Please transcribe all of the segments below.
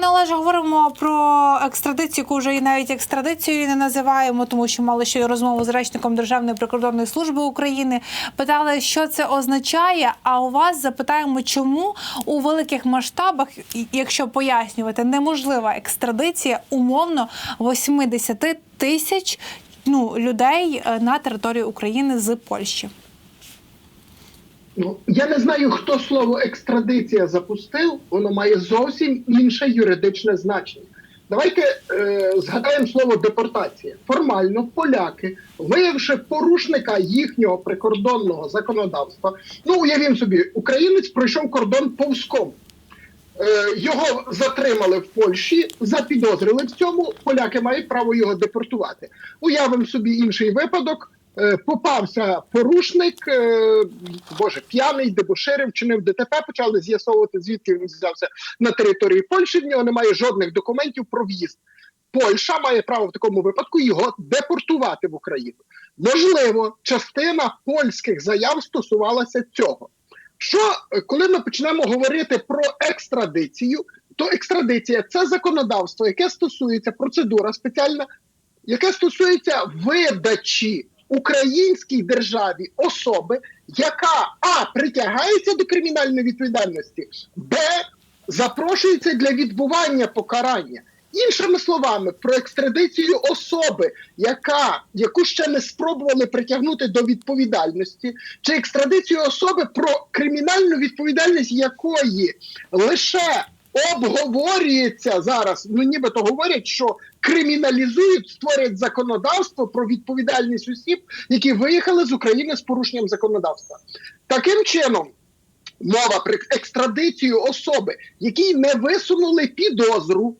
пане Олеже, говоримо про екстрадицію, яку вже і навіть екстрадицією не називаємо, тому що мали ще й розмову з речником Державної прикордонної служби України. Питали, що це означає. А у вас запитаємо, чому у великих масштабах, якщо пояснювати, неможлива екстрадиція умовно 80 тисяч ну, людей е, на території України з Польщі. Я не знаю, хто слово екстрадиція запустив, воно має зовсім інше юридичне значення. Давайте е, згадаємо слово депортація. Формально поляки, виявивши порушника їхнього прикордонного законодавства, ну уявімо собі, українець пройшов кордон повзком. Е, його затримали в Польщі, запідозрили в цьому. Поляки мають право його депортувати. Уявимо собі інший випадок. Е, Попався порушник, е, боже, п'яний, дебоширив, вчинив ДТП, почали з'ясовувати, звідки він взявся на території Польщі. В нього немає жодних документів про в'їзд. Польща має право в такому випадку його депортувати в Україну. Можливо, частина польських заяв стосувалася цього. Що е, коли ми почнемо говорити про екстрадицію, то екстрадиція це законодавство, яке стосується процедура спеціальна, яке стосується видачі українській державі особи, яка а притягається до кримінальної відповідальності, б запрошується для відбування покарання. Іншими словами, про екстрадицію особи, яка яку ще не спробували притягнути до відповідальності, чи екстрадицію особи, про кримінальну відповідальність якої лише обговорюється зараз. Ну нібито говорять, що криміналізують, створять законодавство про відповідальність осіб, які виїхали з України з порушенням законодавства. Таким чином. Мова про екстрадицію особи, якій не висунули підозру.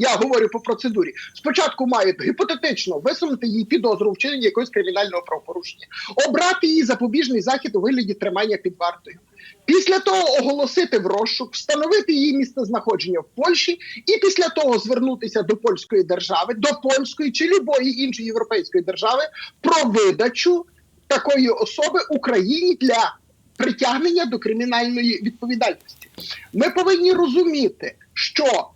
Я говорю по процедурі. Спочатку мають гіпотетично висунути їй підозру вчинення якогось кримінального правопорушення, обрати її запобіжний захід у вигляді тримання під вартою. Після того оголосити в розшук, встановити її місцезнаходження в Польщі, і після того звернутися до польської держави, до польської чи любої іншої європейської держави про видачу такої особи Україні для притягнення до кримінальної відповідальності. Ми повинні розуміти, що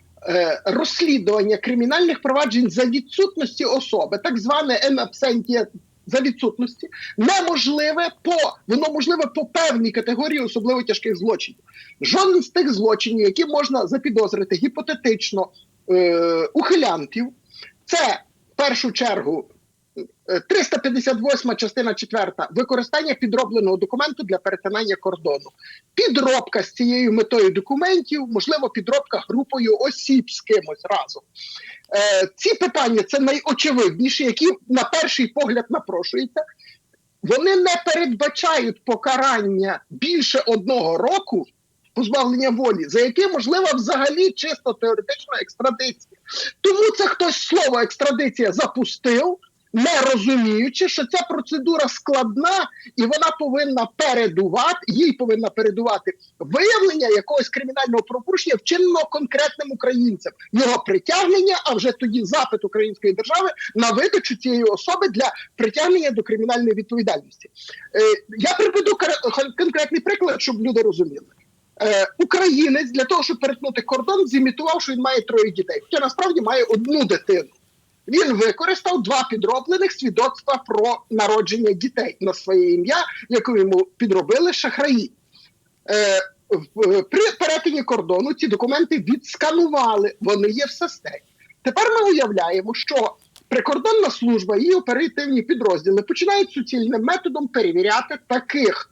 розслідування кримінальних проваджень за відсутності особи, так зване «en absentia» за відсутності, неможливе по воно можливе по певній категорії особливо тяжких злочинів. Жоден з тих злочинів, які можна запідозрити гіпотетично е, ухилянтів, це в першу чергу. Е, 358 частина 4. використання підробленого документу для перетинання кордону. Підробка з цією метою документів, можливо, підробка групою осіб з кимось разом. Е, ці питання це найочевидніші, які на перший погляд напрошуються. Вони не передбачають покарання більше одного року позбавлення волі, за яке можлива взагалі чисто теоретична екстрадиція. Тому це хтось слово екстрадиція запустив, не розуміючи, що ця процедура складна і вона повинна передувати, їй повинна передувати виявлення якогось кримінального правопорушення, вчиненого конкретним українцем, його притягнення, а вже тоді запит української держави на видачу цієї особи для притягнення до кримінальної відповідальності. Е, я приведу конкретний приклад, щоб люди розуміли. Е, українець для того, щоб перетнути кордон, зімітував, що він має троє дітей. Хоча насправді має одну дитину. Він використав два підроблених свідоцтва про народження дітей на своє ім'я, яку йому підробили шахраї. Е, при перетині кордону ці документи відсканували, вони є в системі. Тепер ми уявляємо, що прикордонна служба і оперативні підрозділи починають суцільним методом перевіряти таких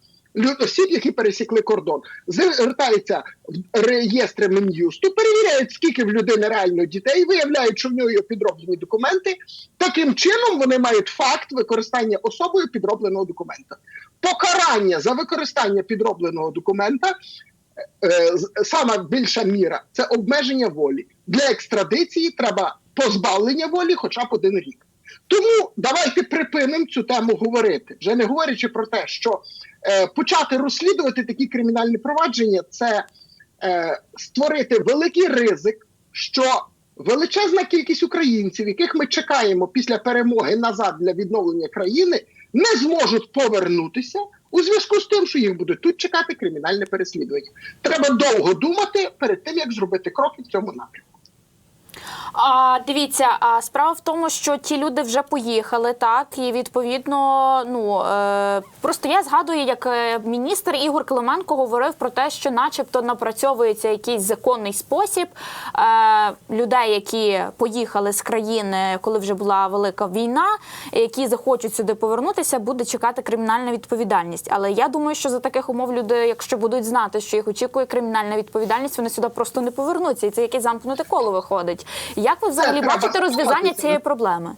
осіб, які пересікли кордон. Звертаються в реєстри Мін'юсту, перевіряють, скільки в людини реально дітей, виявляють, що в нього є підроблені документи. Таким чином вони мають факт використання особою підробленого документа. Покарання за використання підробленого документа. е, Сама більша міра це обмеження волі. Для екстрадиції треба позбавлення волі хоча б один рік. Тому давайте припинимо цю тему говорити, вже не говорячи про те, що е, почати розслідувати такі кримінальні провадження це е, створити великий ризик, що величезна кількість українців, яких ми чекаємо після перемоги назад для відновлення країни, не зможуть повернутися у зв'язку з тим, що їх будуть тут чекати кримінальне переслідування. Треба довго думати перед тим, як зробити кроки в цьому напрямку. А дивіться, а справа в тому, що ті люди вже поїхали, так і відповідно, ну е, просто я згадую, як е, міністр Ігор Клименко говорив про те, що, начебто, напрацьовується якийсь законний спосіб е, людей, які поїхали з країни, коли вже була велика війна, які захочуть сюди повернутися, буде чекати кримінальна відповідальність. Але я думаю, що за таких умов люди, якщо будуть знати, що їх очікує кримінальна відповідальність, вони сюди просто не повернуться, і це якесь замкнуте коло виходить. Як ви взагалі бачите розв'язання цієї проблеми?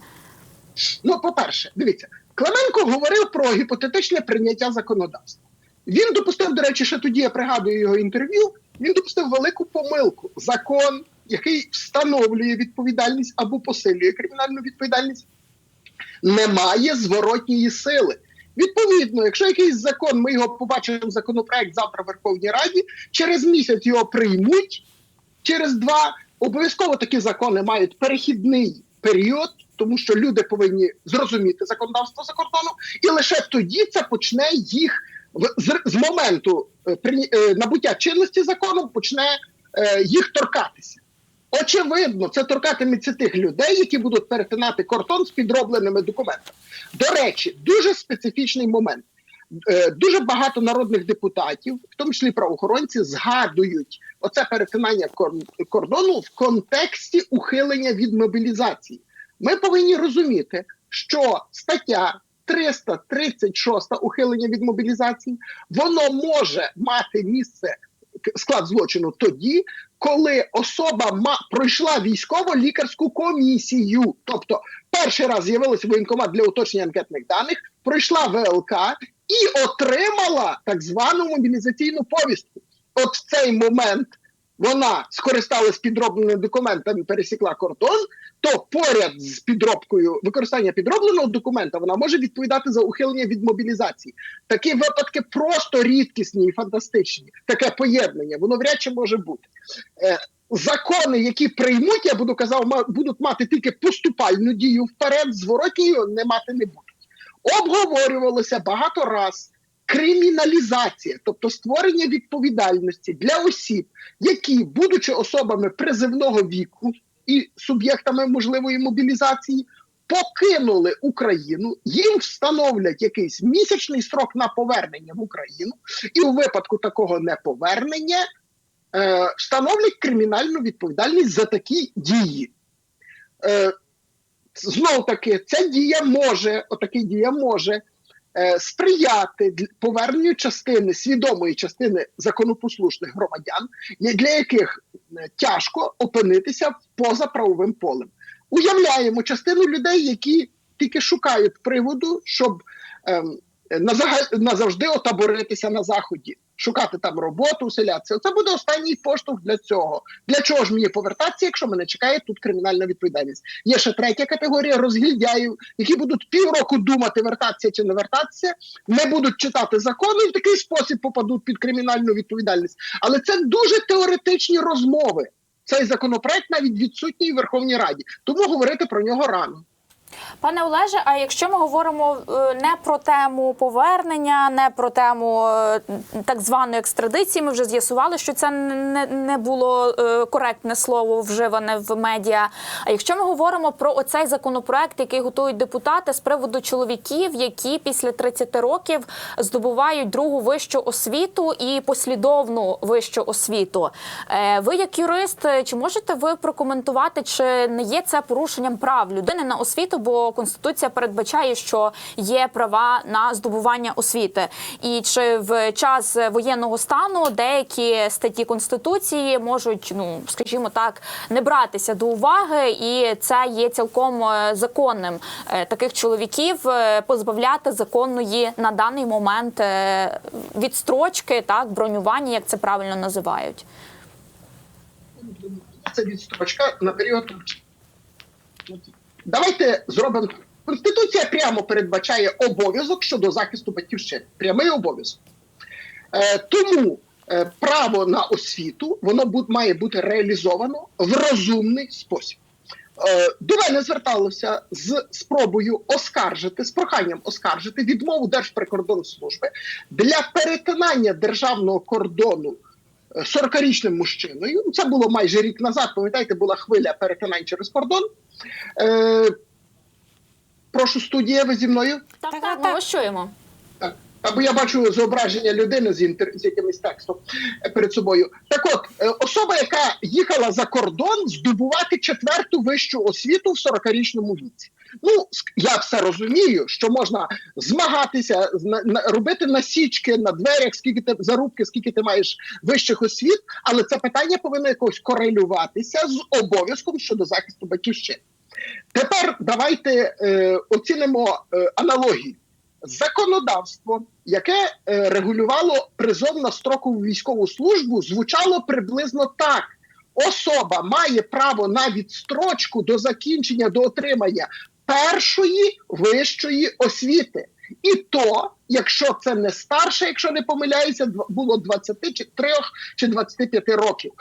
Ну, по-перше, дивіться, Клименко говорив про гіпотетичне прийняття законодавства. Він допустив, до речі, ще тоді я пригадую його інтерв'ю. Він допустив велику помилку. Закон, який встановлює відповідальність або посилює кримінальну відповідальність, не має зворотньої сили. Відповідно, якщо якийсь закон, ми його побачимо законопроект завтра в Верховній Раді, через місяць його приймуть, через два обов'язково такі закони мають перехідний період, тому що люди повинні зрозуміти законодавство за кордоном, і лише тоді це почне їх з, моменту е, прийня- е, набуття чинності законом почне е, їх торкатися. Очевидно, це торкатиметься тих людей, які будуть перетинати кордон з підробленими документами. До речі, дуже специфічний момент. Е, Дуже багато народних депутатів, в тому числі правоохоронці, згадують оце перетинання кор- кордону в контексті ухилення від мобілізації. Ми повинні розуміти, що стаття 336 ухилення від мобілізації, воно може мати місце склад злочину тоді, коли особа ма пройшла військово-лікарську комісію, тобто перший раз з'явилася воєнкомат для уточнення анкетних даних, пройшла ВЛК і отримала так звану мобілізаційну повістку. От в цей момент вона скористалась підробленими документами, пересікла кордон. То поряд з підробкою використання підробленого документа вона може відповідати за ухилення від мобілізації. Такі випадки просто рідкісні і фантастичні. Таке поєднання, воно вряд чи може бути. Е, закони, які приймуть, я буду казав, будуть мати тільки поступальну дію вперед, зворотньої не мати не будуть. Обговорювалося багато раз криміналізація, тобто створення відповідальності для осіб, які, будучи особами призивного віку і суб'єктами можливої мобілізації, покинули Україну, їм встановлять якийсь місячний строк на повернення в Україну, і у випадку такого неповернення е, встановлять кримінальну відповідальність за такі дії. Е, Знов таки, ця дія може, отака дія може е, сприяти поверненню частини свідомої частини законопослушних громадян, для яких е, тяжко опинитися поза правовим полем. Уявляємо частину людей, які тільки шукають приводу, щоб назага- назавжди отаборитися на заході, шукати там роботу, селятися. Це буде останній поштовх для цього. Для чого ж мені повертатися, якщо мене чекає тут кримінальна відповідальність? Є ще третя категорія розгільдяїв, які будуть півроку думати, вертатися чи не вертатися, не будуть читати закони і в такий спосіб попадуть під кримінальну відповідальність. Але це дуже теоретичні розмови. Цей законопроект навіть відсутній в Верховній Раді, тому говорити про нього рано. Пане Олеже, а якщо ми говоримо е, не про тему повернення, не про тему е, так званої екстрадиції, ми вже з'ясували, що це не, було е, коректне слово вживане в медіа. А якщо ми говоримо про оцей законопроект, який готують депутати з приводу чоловіків, які після 30 років здобувають другу вищу освіту і послідовну вищу освіту, ви як юрист, чи можете ви прокоментувати, чи не є це порушенням прав людини на освіту? Бо конституція передбачає, що є права на здобування освіти, і чи в час воєнного стану деякі статті конституції можуть, ну скажімо так, не братися до уваги, і це є цілком е, законним е, таких чоловіків е, позбавляти законної на даний момент відстрочки, так бронювання, як це правильно називають. Це відстрочка на період. Давайте зробимо. Конституція прямо передбачає обов'язок щодо захисту батьківщини. Прямий обов'язок. Е, тому е, право на освіту воно бу- має бути реалізовано в розумний спосіб. Е, до мене зверталося з спробою оскаржити, з проханням оскаржити відмову Держприкордонслужби для перетинання державного кордону 40-річним мужчиною. Це було майже рік назад. Пам'ятаєте, була хвиля перетинань через кордон. Е, прошу студія, ви зі мною? Так, Так, так, так, ми вас чуємо. Або я бачу зображення людини з, інтер... з якимось текстом е, перед собою. Так от, е, особа, яка їхала за кордон, здобувати четверту вищу освіту в 40-річному віці. Ну, я все розумію, що можна змагатися, робити насічки на дверях, скільки ти зарубки, скільки ти маєш вищих освіт, але це питання повинно якось корелюватися з обов'язком щодо захисту батьківщини. Тепер давайте е, оцінимо е, аналогію. Законодавство, яке е, регулювало призов на строкову військову службу, звучало приблизно так: особа має право на відстрочку до закінчення до отримання першої вищої освіти. І то, якщо це не старше, якщо не помиляюся, було 23 чи 25 років.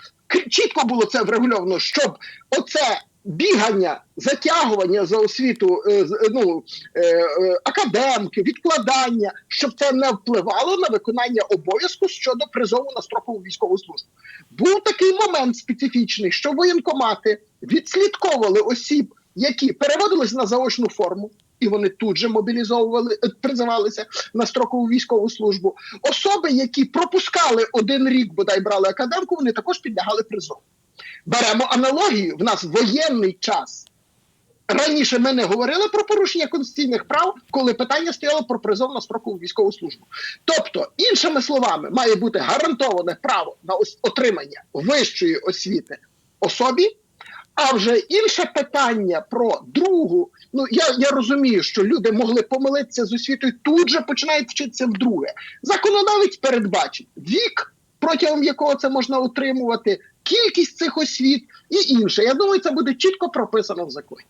Чітко було це врегульовано, щоб оце бігання, затягування за освіту, е, ну е, е, академки, відкладання, щоб це не впливало на виконання обов'язку щодо призову на строкову військову службу. Був такий момент специфічний, що воєнкомати відслідковували осіб, які переводились на заочну форму. І вони тут же мобілізовували, е, призивалися на строкову військову службу. Особи, які пропускали один рік, бодай брали академку, вони також підлягали призову. Беремо аналогію. В нас воєнний час. Раніше ми не говорили про порушення конституційних прав, коли питання стояло про призов на строкову військову службу. Тобто, іншими словами, має бути гарантоване право на отримання вищої освіти особі. А вже інше питання про другу. Ну я, я розумію, що люди могли помилитися з освітою, тут же починають вчитися вдруге. Законодавець передбачить вік, протягом якого це можна отримувати, кількість цих освіт і інше. Я думаю, це буде чітко прописано в законі.